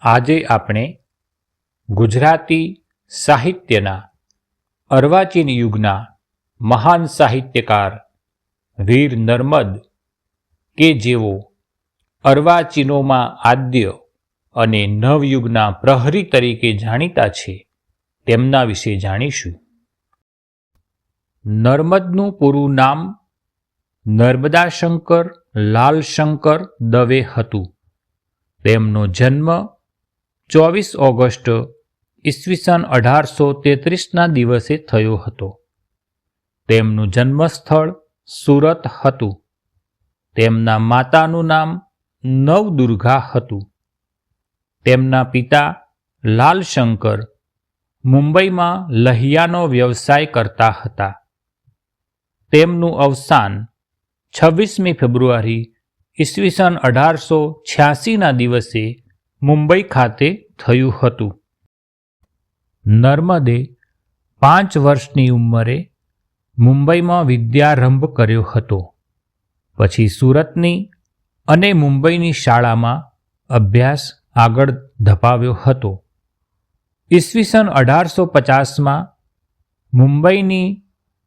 આજે આપણે ગુજરાતી સાહિત્યના અર્વાચીન યુગના મહાન સાહિત્યકાર વીર નર્મદ કે જેઓ અર્વાચીનોમાં આદ્ય અને નવયુગના પ્રહરી તરીકે જાણીતા છે, તેમના વિશે જાણીશું. નર્મદનું પૂરું નામ નર્મદાશંકર લાલશંકર દવે હતું. તેમનો જન્મ ચોવીસ ઓગસ્ટ ઈસવીસન અઢારસો તેત્રીસના દિવસે થયો હતો. તેમનું જન્મસ્થળ સુરત હતું. તેમના માતાનું નામ નવદુર્ગા હતું. તેમના પિતા લાલશંકર મુંબઈમાં લહિયાનો વ્યવસાય કરતા હતા. તેમનું અવસાન છવ્વીસમી ફેબ્રુઆરી ઈસવીસન અઢારસો છ્યાસીના દિવસે મુંબઈ ખાતે થયું હતું. નર્મદે પાંચ વર્ષની ઉંમરે મુંબઈમાં વિદ્યારંભ કર્યો હતો. પછી સુરતની અને મુંબઈની શાળામાં અભ્યાસ આગળ ધપાવ્યો હતો. ઈસવીસન અઢારસો પચાસમાં મુંબઈની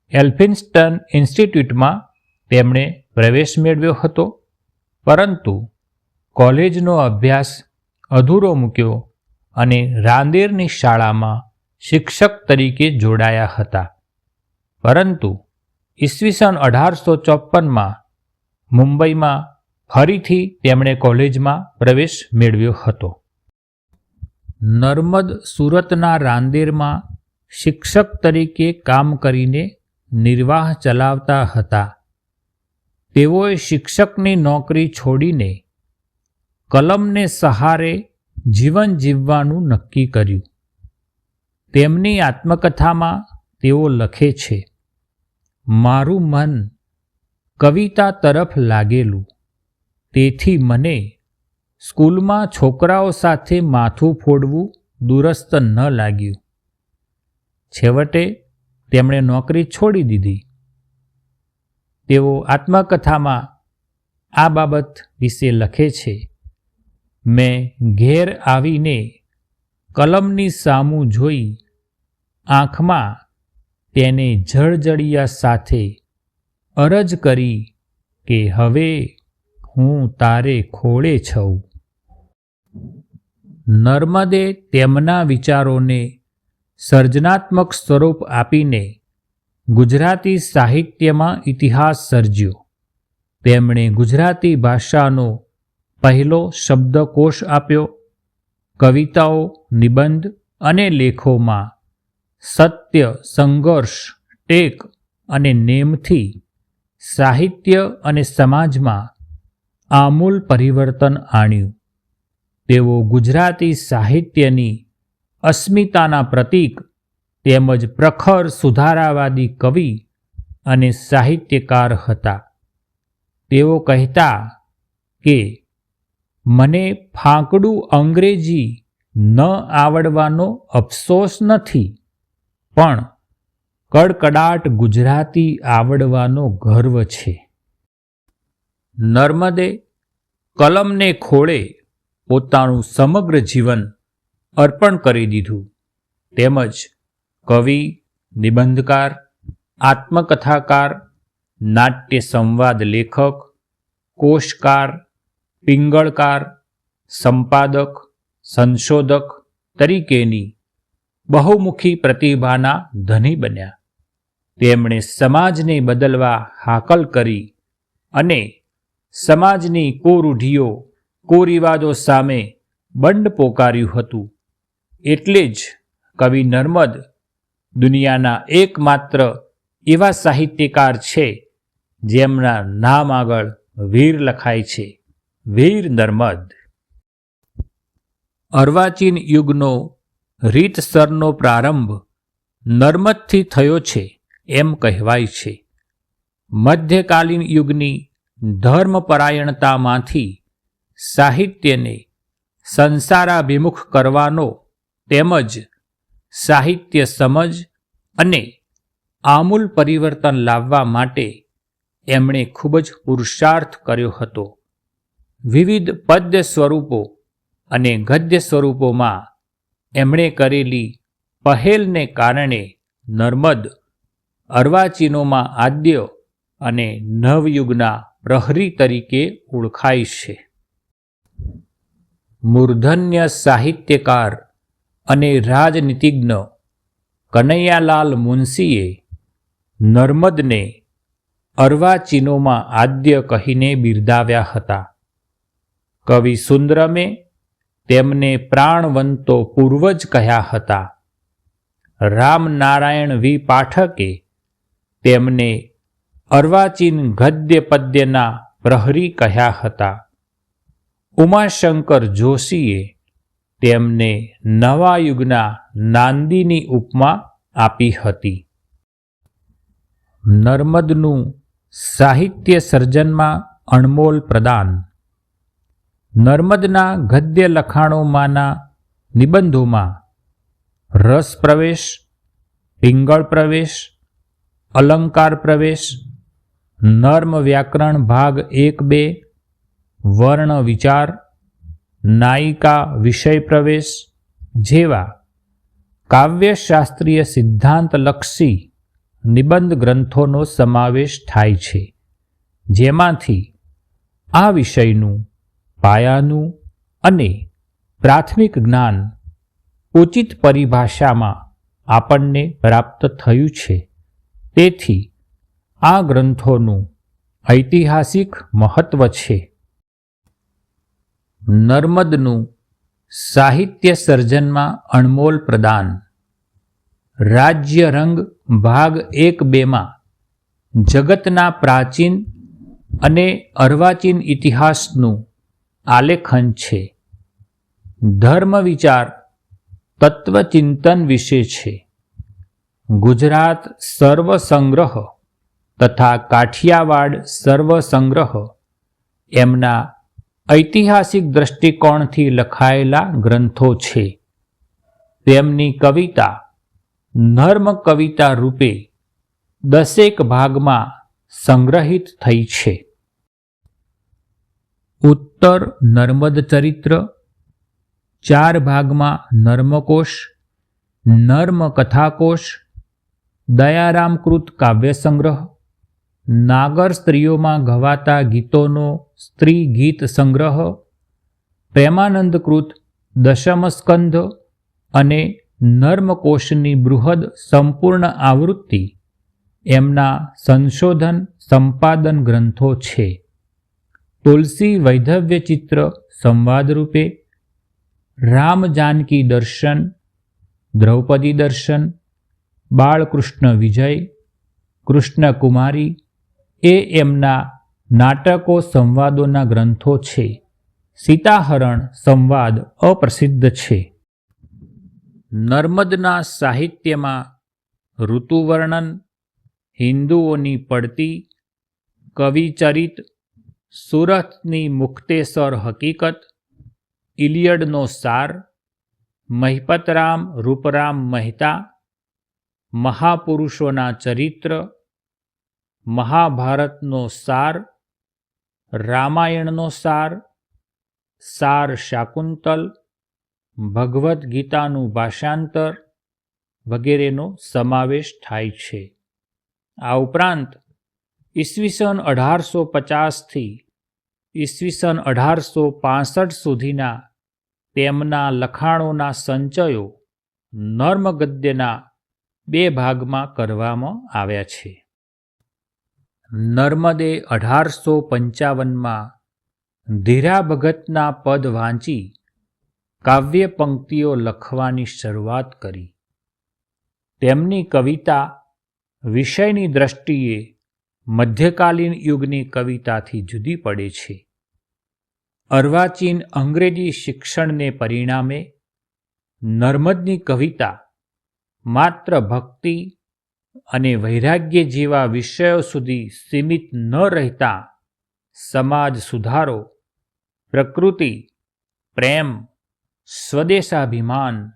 એલ્ફિન્સ્ટન ઇન્સ્ટિટ્યૂટમાં તેમણે પ્રવેશ મેળવ્યો હતો. પરંતુ કોલેજનો અભ્યાસ અધૂરો મૂક્યો અને રાંદેરની શાળામાં શિક્ષક તરીકે જોડાયા હતા. પરંતુ ઈસવીસન અઢારસો ચોપનમાં મુંબઈમાં ફરીથી તેમણે કોલેજમાં પ્રવેશ મેળવ્યો હતો. નર્મદ સુરતના રાંદેરમાં શિક્ષક તરીકે કામ કરીને નિર્વાહ ચલાવતા હતા. તેઓએ શિક્ષકની નોકરી છોડીને કલમને સહારે જીવન જીવવાનું નક્કી કર્યું. તેમની આત્મકથામાં તેઓ લખે છે, મારું મન કવિતા તરફ લાગેલું. તેથી મને સ્કૂલમાં છોકરાઓ સાથે માથું ફોડવું દુરસ્ત ન લાગ્યું. છેવટે તેમણે નોકરી છોડી દીધી. તેઓ આત્મકથામાં આ બાબત વિશે લખે છે મેં ઘેર આવીને કલમની સામું જોઈ, આંખમાં તેને જળજળિયા સાથે અરજ કરી કે, હવે હું તારે ખોળે છઉં નર્મદે તેમના વિચારોને સર્જનાત્મક સ્વરૂપ આપીને ગુજરાતી સાહિત્યમાં ઇતિહાસ સર્જ્યો. તેમણે ગુજરાતી ભાષાનો પહેલો શબ્દકોશ આપ્યો, કવિતાઓ, નિબંધ અને લેખોમાં સત્ય, સંઘર્ષ, ટેક અને નેમથી સાહિત્ય અને સમાજમાં આમૂલ પરિવર્તન આણ્યું. તેઓ ગુજરાતી સાહિત્યની અસ્મિતાના પ્રતીક તેમજ પ્રખર સુધારાવાદી કવિ અને સાહિત્યકાર હતા. તેઓ કહેતા કે મને ફાંકડું અંગ્રેજી ન આવડવાનો અફસોસ નથી, પણ કડકડાટ ગુજરાતી આવડવાનો ગર્વ છે. નર્મદે કલમને ખોળે પોતાનું સમગ્ર જીવન અર્પણ કરી દીધું. તેમજ કવિ, નિબંધકાર, આત્મકથાકાર, નાટ્ય સંવાદ લેખક, કોશકાર પિંગળકાર, સંપાદક, સંશોધક તરીકેની બહુમુખી પ્રતિભાના ધની બન્યા. તેમણે સમાજને બદલવા હાકલ કરી અને સમાજની કુરૂઢિઓ, કુરિવાજો સામે બંડ પોકાર્યું હતું. એટલે જ કવિ નર્મદ દુનિયાના એકમાત્ર એવા સાહિત્યકાર છે, જેમના નામ આગળ વીર લખાય છે. વીર નર્મદ. અર્વાચીન યુગનો રીતસરનો પ્રારંભ નર્મદથી થયો છે એમ કહેવાય છે. મધ્યકાલીન યુગની ધર્મપરાયણતામાંથી સાહિત્યને સંસારાભિમુખ કરવાનો તેમજ સાહિત્ય સમજ અને આમૂલ પરિવર્તન લાવવા માટે એમણે ખૂબ જ પુરુષાર્થ કર્યો હતો. વિવિધ પદ્ય સ્વરૂપો અને ગદ્ય સ્વરૂપોમાં એમણે કરેલી પહેલને કારણે નર્મદ, અર્વાચીનોમાં આદ્ય અને નવયુગના પ્રહરી તરીકે ઓળખાય છે. મૂર્ધન્ય સાહિત્યકાર અને રાજનીતિજ્ઞ કનૈયાલાલ મુનશીએ નર્મદને અર્વાચીનોમાં આદ્ય કહીને બિરદાવ્યા હતા. કવિ સુંદરમે તેમને પ્રાણવંતો પૂર્વજ કહ્યા હતા. રામનારાયણ વી પાઠકે તેમને અર્વાચીન ગદ્ય પદ્યના પ્રહરી કહ્યા હતા. ઉમાશંકર જોશીએ તેમને નવા યુગના નાંદીની ઉપમા આપી હતી. નર્મદનું સાહિત્ય સર્જનમાં અણમોલ પ્રદાન નર્મદના ગદ્ય લખાણોમાંના નિબંધોમાં રસ પ્રવેશ, પિંગળ પ્રવેશ, અલંકાર પ્રવેશ, નર્મ વ્યાકરણ ભાગ એક બે, વર્ણ વિચાર, નાયિકા વિષય પ્રવેશ જેવા કાવ્યશાસ્ત્રીય સિદ્ધાંતલક્ષી નિબંધ ગ્રંથોનો સમાવેશ થાય છે. જેમાંથી આ વિષયનું પાયાનું અને પ્રાથમિક જ્ઞાન ઉચિત પરિભાષામાં આપણને પ્રાપ્ત થયું છે. તેથી આ ગ્રંથોનું ઐતિહાસિક મહત્વ છે. નર્મદનું સાહિત્ય સર્જનમાં અણમોલ પ્રદાન. રાજ્ય રંગ ભાગ એક બેમાં જગતના પ્રાચીન અને અર્વાચીન ઇતિહાસનું આલેખન છે. ધર્મ વિચાર તત્વચિંતન વિશે છે. ગુજરાત સર્વસંગ્રહ તથા કાઠિયાવાડ સર્વસંગ્રહ એમના ઐતિહાસિક દ્રષ્ટિકોણથી લખાયેલા ગ્રંથો છે. તેમની કવિતા, નર્મ કવિતા રૂપે દસેક ભાગમાં સંગ્રહિત થઈ છે. ઉત્તર નર્મદ ચરિત્ર, ચાર ભાગમાં નર્મકોશ, નર્મ કથાકોશ, દયારામકૃત કાવ્ય સંગ્રહ નાગર સ્ત્રીઓમાં ગવાતા ગીતોનો સ્ત્રી ગીત સંગ્રહ, પ્રેમાનંદકૃત દશમસ્કંધ અને નર્મકોશની બૃહદ સંપૂર્ણ આવૃત્તિ. એમના સંશોધન સંપાદન ગ્રંથો છે. તુલસી વૈધવ્ય ચિત્ર સંવાદ રૂપે રામ જાનકી દર્શન, દ્રૌપદી દર્શન, બાળકૃષ્ણ વિજય કૃષ્ણકુમારી એ એમના નાટકો સંવાદોના ગ્રંથો છે. સીતાહરણ સંવાદ અપ્રસિદ્ધ છે. નર્મદના સાહિત્યમાં ઋતુવર્ણન, હિન્દુઓની પડતી, કવિચરિત સુરતની મુક્તેશ્વર હકીકત, ઇલિયડનો સાર, મહિપતરામ રૂપરામ મહેતા, મહાપુરુષોના ચરિત્ર, મહાભારતનો સાર, રામાયણનો સાર સાર શાકુંતલ, ભગવદ્ ગીતાનું ભાષાંતર વગેરેનો સમાવેશ થાય છે. આ ઉપરાંત ઈસવીસન અઢારસો પચાસથી ઈસવીસન અઢારસો પાસઠ સુધીના તેમના લખાણોના સંચયો નર્મ ગદ્યના બે ભાગમાં કરવામાં આવ્યા છે. નર્મદે અઢારસો પંચાવનમાં ધીરા ભગતના પદ વાંચી કાવ્ય પંક્તિઓ લખવાની શરૂઆત કરી. તેમની કવિતા વિષયની દ્રષ્ટિએ મધ્યકાલીન યુગની કવિતાથી જુદી પડે છે. અર્વાચીન અંગ્રેજી શિક્ષણને પરિણામે નર્મદની કવિતા માત્ર ભક્તિ અને વૈરાગ્ય જેવા વિષયો સુધી સીમિત ન રહેતા સમાજ સુધારો, પ્રકૃતિ, પ્રેમ, સ્વદેશાભિમાન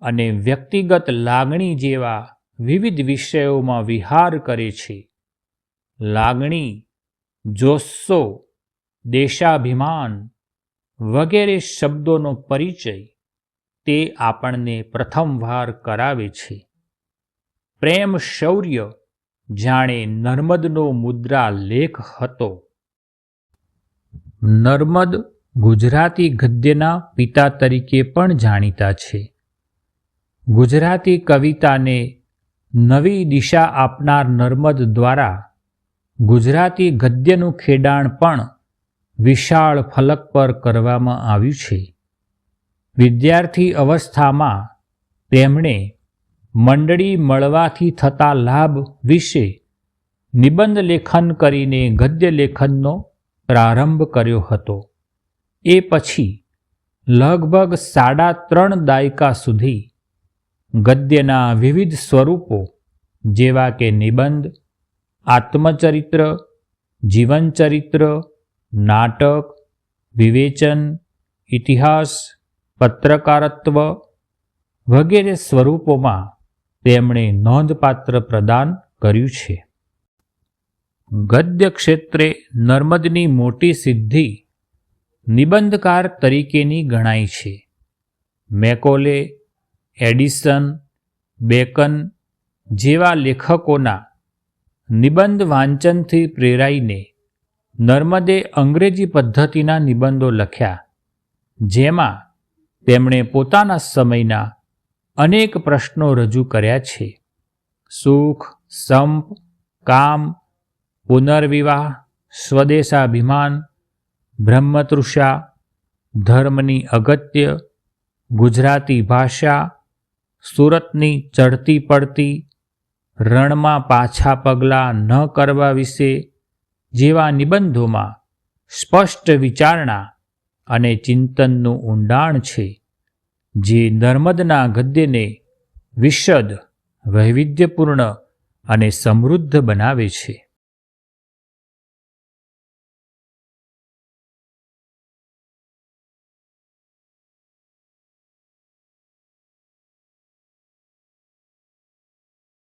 અને વ્યક્તિગત લાગણી જેવા વિવિધ વિષયોમાં વિહાર કરે છે. લાગણી, જોસ્સો, દેશાભિમાન વગેરે શબ્દોનો પરિચય તે આપણને પ્રથમવાર કરાવે છે. પ્રેમ શૌર્ય જાણે નર્મદનો મુદ્રા લેખ હતો. નર્મદ ગુજરાતી ગદ્યના પિતા તરીકે પણ જાણીતા છે. ગુજરાતી કવિતાને નવી દિશા આપનાર નર્મદ દ્વારા ગુજરાતી ગદ્યનું ખેડાણ પણ વિશાળ ફલક પર કરવામાં આવ્યું છે. વિદ્યાર્થી અવસ્થામાં તેમણે મંડળી મળવાથી થતા લાભ વિશે નિબંધ લેખન કરીને ગદ્ય લેખનનો પ્રારંભ કર્યો હતો. એ પછી લગભગ સાડા ત્રણ દાયકા સુધી ગદ્યના વિવિધ સ્વરૂપો જેવા કે નિબંધ આત્મચરિત્ર, જીવનચરિત્ર, નાટક, વિવેચન, ઇતિહાસ, પત્રકારત્વ વગેરે સ્વરૂપોમાં તેમણે નોંધપાત્ર પ્રદાન કર્યું છે. ગદ્ય ક્ષેત્રે નર્મદની મોટી સિદ્ધિ નિબંધકાર તરીકેની ગણાય છે. મેકોલે, એડિસન, બેકન જેવા લેખકોના નિબંધ વાંચનથી પ્રેરાઈને નર્મદે અંગ્રેજી પદ્ધતિના નિબંધો લખ્યા, જેમાં તેમણે પોતાના સમયના અનેક પ્રશ્નો રજૂ કર્યા છે. સુખ, સંપ, કામ, પુનર્વિવાહ, સ્વદેશાભિમાન, બ્રહ્મતૃષા, ધર્મની અગત્ય, ગુજરાતી ભાષા, સુરતની ચડતી પડતી રણમાં પાછા પગલાં ન કરવા વિશે જેવા નિબંધોમાં સ્પષ્ટ વિચારણા અને ચિંતનનું ઊંડાણ છે, જે નર્મદના ગદ્યને વિશદ, વૈવિધ્યપૂર્ણ અને સમૃદ્ધ બનાવે છે.